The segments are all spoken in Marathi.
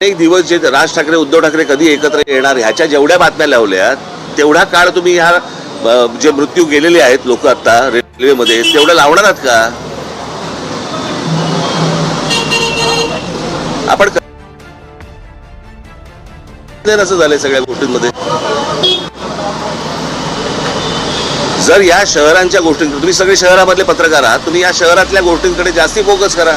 अनेक दिवस जे राज ठाकरे उद्धव ठाकरे कधी एकत्र येणार ह्याच्या जेवढ्या बातम्या लावल्या तेवढा काळ तुम्ही ह्या जे मृत्यू गेलेले आहेत लोक आता रेल्वेमध्ये तेवढं लावणार आहात का? आपण असं झालंय सगळ्या गोष्टींमध्ये. जर या शहरांच्या गोष्टींकडे तुम्ही सगळे शहरामधले पत्रकार आहात तुम्ही या शहरातल्या गोष्टींकडे जास्ती फोकस करा.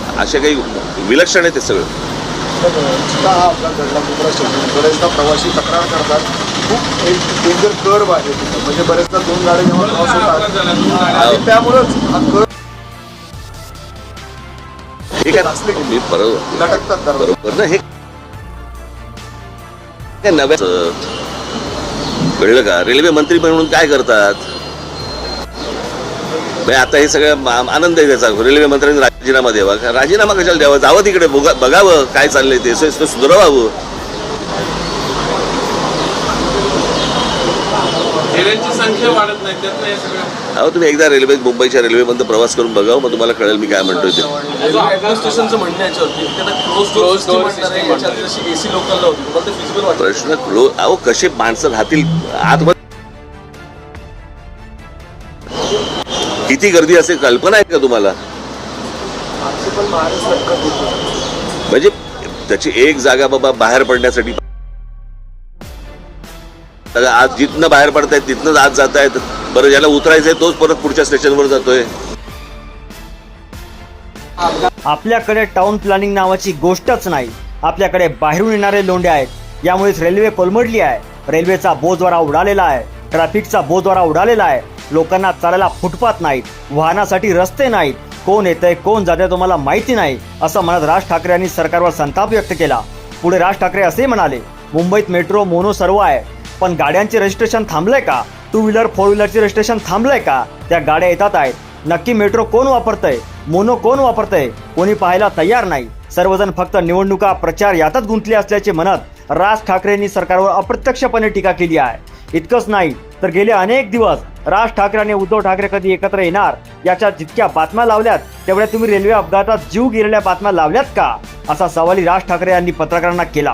असे काही विलक्षण आहे ते सगळं. हा घडला बरेचदा प्रवासी तक्रार करतात. खूप एक डेंजर कर्व आहे तिथं. म्हणजे बरेचदा दोन गाड्या जेव्हा क्रॉस होतात आणि त्यामुळेच हा कर्व हे काय मी बरोबर लटकतात दरवाजे. बरोबर ना हे काय नव्या कळलं का रेल्वे मंत्री म्हणून काय करतात? आता हे सगळं आनंद आहे त्याचा. रेल्वे मंत्र्यांनी राजीनामा द्यावा. का राजीनामा कशाला द्यावा? जावं तिकडे बघा- बघावं काय चाललंय ते. सुधारावं. फेऱ्यांची संख्या वाढत नाही त्यात नाही सगळं. अहो तुम्ही एकदा रेल्वे मुंबईच्या रेल्वेमधून प्रवास करून बघावं मग तुम्हाला कळेल मी काय म्हणतोय ते. क्लोज प्रश्न क्लो अहो कसे माणसं राहतील? आतमध्ये किती गर्दी असेल कल्पना आहे का तुम्हाला? म्हणजे त्याची एक जागा बाबा बाहेर पडण्यासाठी आज जिथनं बाहेर पडतायत तिथनंच आज जात आहेत बरं ज्याला उतरायचंय तोच परत पुढच्या स्टेशनवर जातोय. आपल्याकडे टाउन प्लॅनिंग नावाची गोष्टच नाही. आपल्याकडे बाहेरून येणारे लोंढे आहेत. यामुळेच रेल्वे कोलमडली आहे. रेल्वेचा बोजवारा उडालेला आहे. ट्रॅफिकचा बोजवारा उडालेला आहे. लोकांना चालायला फुटपाथ नाहीत वाहनासाठी रस्ते नाहीत. कोण येतंय कोण जाते तुम्हाला माहिती नाही असं म्हणत राज ठाकरे यांनी सरकारवर संताप व्यक्त केला. पुढे राज ठाकरे असे म्हणाले मुंबईत मेट्रो मोनो सर्व आहे पण गाड्यांचे रजिस्ट्रेशन थांबलंय का? टू व्हीलर फोर व्हीलरचे रजिस्ट्रेशन थांबलंय का? त्या गाड्या येतात आहेत. नक्की मेट्रो कोण वापरतंय? मोनो कोण वापरतंय? कोणी पाहायला तयार नाही. सर्वजण फक्त निवडणुका प्रचार यातच गुंतले असल्याचे म्हणत राज ठाकरेंनी सरकारवर अप्रत्यक्षपणे टीका केली आहे. इतकंच नाही तर गेले अनेक दिवस राज ठाकरे आणि उद्धव ठाकरे कधी एकत्र येणार? याच्या जितक्या बातम्या लावल्यात तेवढ्या तुम्ही रेल्वे अपघातात जीव गेलेल्या बातम्या लावल्यात का? असा सवाली राज ठाकरे यांनी पत्रकारांना केला.